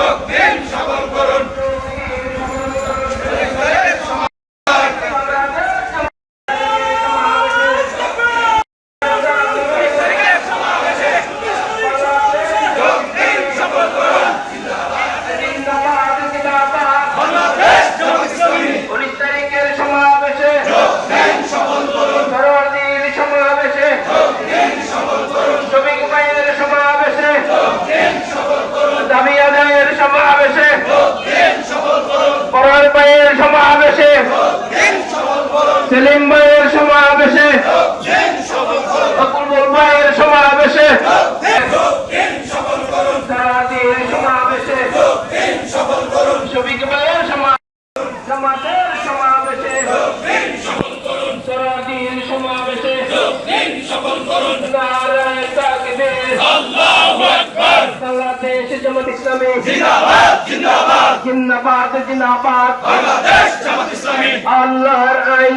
governo Selim ভাইয়ের সমাবেশে অপূর্ব ভাইয়ের সমাবেশে জিন্দাবাদ জিন্দাবাদ জিন্দাবাদ বাংলাদেশ জামাত ইসলামী আল্লাহর আইন